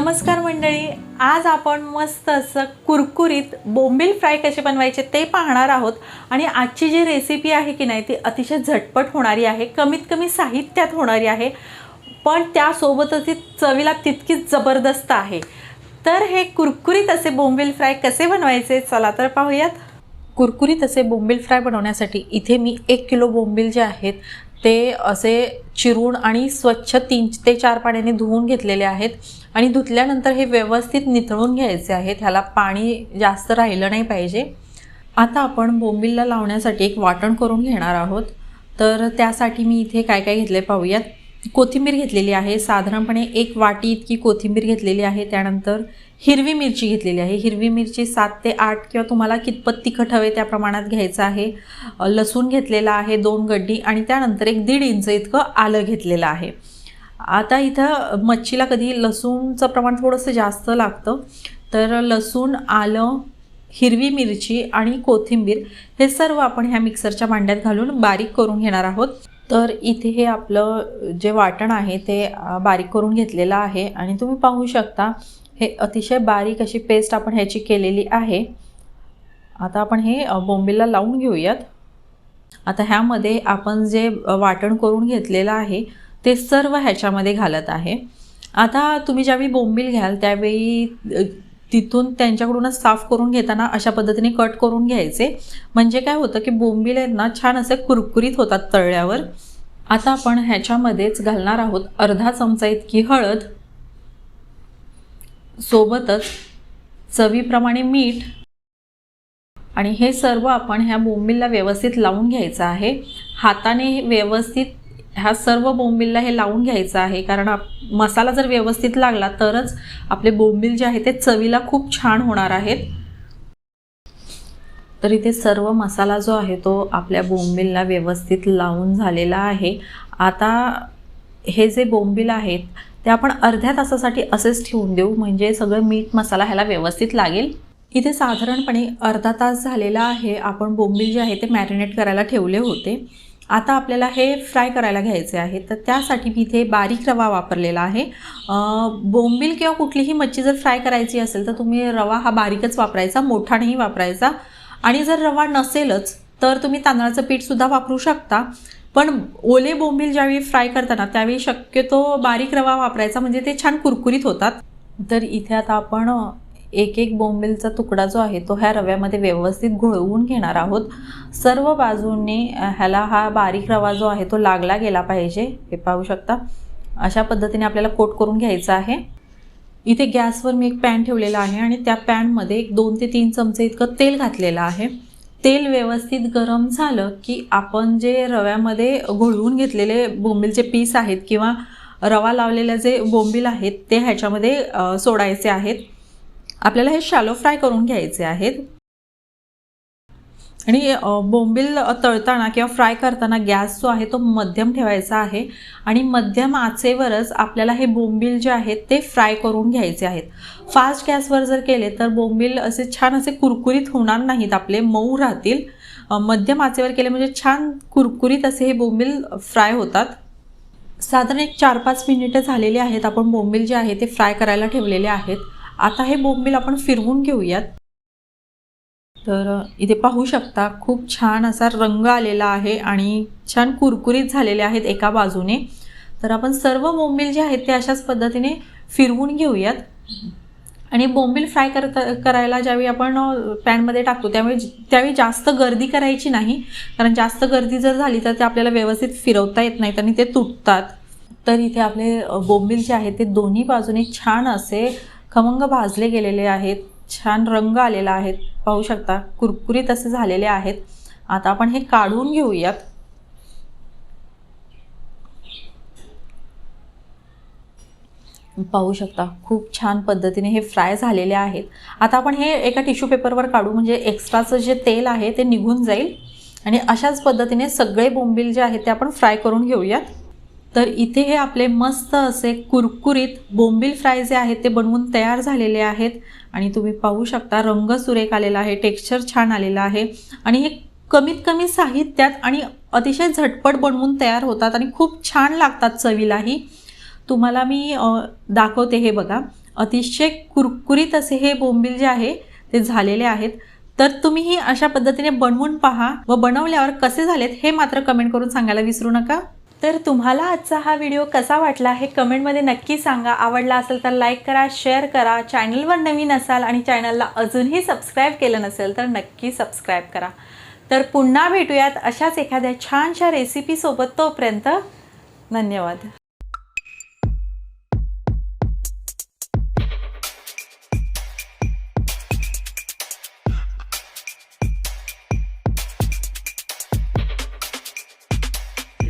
नमस्कार मंडळी आज आपण मस्त असं कुरकुरीत बोंबील फ्राय कसे बनवायचे ते पाहणार आहोत. आणि आजची जी रेसिपी आहे की नाही ती अतिशय झटपट होणारी आहे कमीत कमी साहित्यात होणारी आहे. पण त्यासोबतच ती चवीला तितकीच जबरदस्त आहे. तर हे कुरकुरीत असे बोंबील फ्राय कसे बनवायचे चला तर पाहूयात. कुरकुरीत असे बोंबील फ्राय बनवण्यासाठी इथे मी एक किलो बोंबील जे आहेत ते असे चिरून आणि स्वच्छ तीन ते चार पाण्याने धुवून घेतलेले आहेत आणि धुतल्यानंतर हे व्यवस्थित निथळून घ्यायचे आहेत. ह्याला पाणी जास्त राहिलं नाही पाहिजे. आता आपण बोंबीलला लावण्यासाठी एक वाटण करून घेणार आहोत. तर त्यासाठी मी इथे काय काय घेतले पाहूयात. कोथिंबीर घेतलेली आहे. साधारणपणे एक वाटी इतकी कोथिंबीर घेतलेली आहे. त्यानंतर हिरवी मिरची घेतलेली आहे. हिरवी मिरची सात ते आठ किंवा तुम्हाला कितपत तिखट हवे त्या प्रमाणात घ्यायचं आहे. लसूण घेतलेला आहे दोन गड्डी आणि त्यानंतर एक दीड इंच इतकं आलं घेतलेलं आहे. आता इथं मच्छीला कधी लसूणचं प्रमाण थोडंसं जास्त लागतं. तर लसूण आलं हिरवी मिरची आणि कोथिंबीर हे सर्व आपण ह्या मिक्सरच्या भांड्यात घालून बारीक करून घेणार आहोत. तर इथे हे आपलं जे वाटण आहे ते बारीक करून घेतलेलं आहे. आणि तुम्ही पाहू शकता हे अतिशय बारीक अशी पेस्ट आपण ह्याची केलेली आहे. आता आपण हे अ, बोंबीलला लावून घेऊयात. आता ह्यामध्ये आपण जे वाटण करून घेतलेलं आहे ते सर्व ह्याच्यामध्ये घालत आहे. आता तुम्ही ज्यावेळी बोंबील घ्याल त्यावेळी तिथून त्यांच्याकडूनच साफ करून घेताना अशा पद्धतीने कट करून घ्यायचे. म्हणजे काय होतं की बोंबील आहेत ना छान असे कुरकुरीत होतात तळल्यावर. आता आपण ह्याच्यामध्येच घालणार आहोत अर्धा चमचा इतकी हळद. सोबतच चवीप्रमाणे मीठ. आणि हे सर्व आपण ह्या बोंबीलला व्यवस्थित लावून घ्यायचं आहे. हाताने व्यवस्थित ह्या सर्व बोंबिलला हे लावून घ्यायचं आहे. कारण आप मसाला जर व्यवस्थित लागला तरच आपले बोंबील जे आहे ते चवीला खूप छान होणार आहेत. तर इथे सर्व मसाला जो आहे तो आपल्या बोंबिलला व्यवस्थित लावून झालेला आहे. आता हे जे बोंबील आहेत ते आपण अर्ध्या तासासाठी असेच ठेवून देऊ. म्हणजे सगळं मीठ मसाला ह्याला व्यवस्थित लागेल. इथे साधारणपणे अर्धा तास झालेला आहे. आपण बोंबील जे आहे ते मॅरिनेट करायला ठेवले होते. आता आपल्याला हे फ्राय करायला घ्यायचे आहे. तर त्यासाठी मी इथे बारीक रवा वापरलेला आहे. बोंबील किंवा कुठलीही मच्छी जर फ्राय करायची असेल तर तुम्ही रवा हा बारीकच वापरायचा मोठा नाही वापरायचा. आणि जर रवा नसेलच तर तुम्ही तांदळाचं पीठसुद्धा वापरू शकता. पण ओले बोंबील ज्यावेळी फ्राय करताना त्यावेळी शक्यतो बारीक रवा वापरायचा म्हणजे ते छान कुरकुरीत होतात. तर इथे आता आपण एक एक बोंबीलचा तुकडा जो आहे तो ह्या रव्यामध्ये व्यवस्थित घोळवून घेणार आहोत. सर्व बाजूंनी ह्याला हा बारीक रवा जो आहे तो लागला गेला पाहिजे. हे पाहू शकता. अशा पद्धतीने आपल्याला कोट करून घ्यायचा आहे. इथे गॅसवर मी एक पॅन ठेवलेला आहे आणि त्या पॅनमध्ये एक दोन ते तीन चमचे इतकं तेल घातलेलं आहे. तेल व्यवस्थित गरम झालं की आपण जे रव्यामध्ये घोळवून घेतलेले बोंबीलचे पीस आहेत किंवा रवा लावलेले जे बोंबील आहेत ते ह्याच्यामध्ये सोडायचे आहेत. आपल्याला हे शॅलो फ्राय करून घ्यायचे आहेत. आणि बोंबील तळताना किंवा फ्राय करताना गॅस जो आहे तो मध्यम ठेवायचा आहे. आणि मध्यम आचेवरच आपल्याला हे बोंबील जे आहेत ते फ्राय करून घ्यायचे आहेत. फास्ट गॅसवर जर केले तर बोंबील असे छान असे कुरकुरीत होणार नाहीत आपले मऊ राहतील. मध्यम आचेवर केले म्हणजे छान कुरकुरीत असे हे बोंबील फ्राय होतात. साधारण एक चार पाच मिनिटं झालेली आहेत आपण बोंबील जे आहे ते फ्राय करायला ठेवलेले आहेत. आता हे बोंबील आपण फिरवून घेऊयात. तर इथे पाहू शकता खूप छान असा रंग आलेला आहे आणि छान कुरकुरीत झालेले आहेत एका बाजूने. तर आपण सर्व बोंबील जे आहेत ते अशाच पद्धतीने फिरवून घेऊयात. आणि बोंबील फ्राय करता करायला ज्यावेळी आपण पॅनमध्ये टाकतो त्यावेळी त्यावेळी जास्त गर्दी करायची नाही. कारण जास्त गर्दी जर झाली तर ते आपल्याला व्यवस्थित फिरवता येत नाहीत आणि ते तुटतात. तर इथे आपले बोंबील जे आहेत ते दोन्ही बाजूने छान असे खमंग भाजले गेलेले आहेत. छान रंग आलेला आहे पाहू शकता कुरकुरीत असे झालेले आहेत. आता आपण हे काढून घेऊयात. पाहू शकता खूप छान पद्धतीने हे फ्राय झालेले आहेत. आता आपण हे एका टिश्यू पेपरवर काढू म्हणजे एक्स्ट्राचं जे तेल आहे ते निघून जाईल. आणि अशाच पद्धतीने सगळे बोंबील जे आहेत ते आपण फ्राय करून घेऊयात. तर इथे हे आपले मस्त असे कुरकुरीत बोंबील फ्राय जे आहेत ते बनवून तयार झालेले आहेत. आणि तुम्ही पाहू शकता रंग सुरेख आलेला आहे टेक्स्चर छान आलेलं आहे. आणि हे कमीत कमी साहित्यात आणि अतिशय झटपट बनवून तयार होतात आणि खूप छान लागतात चवीलाही. तुम्हाला मी दाखवते हे बघा. अतिशय कुरकुरीत असे हे बोंबील जे आहे ते झालेले आहेत. तर तुम्हीही अशा पद्धतीने बनवून पहा व बनवल्यावर कसे झालेत हे मात्र कमेंट करून सांगायला विसरू नका. तर तुम्हाला आजचा हा व्हिडिओ कसा वाटला हे कमेंटमध्ये नक्की सांगा. आवडला असेल तर लाईक करा शेअर करा. चॅनलवर नवीन असाल आणि चॅनलला अजूनही सबस्क्राईब केलं नसेल तर नक्की सबस्क्राईब करा. तर पुन्हा भेटूयात अशाच एखाद्या छानशा रेसिपीसोबत तोपर्यंत धन्यवाद.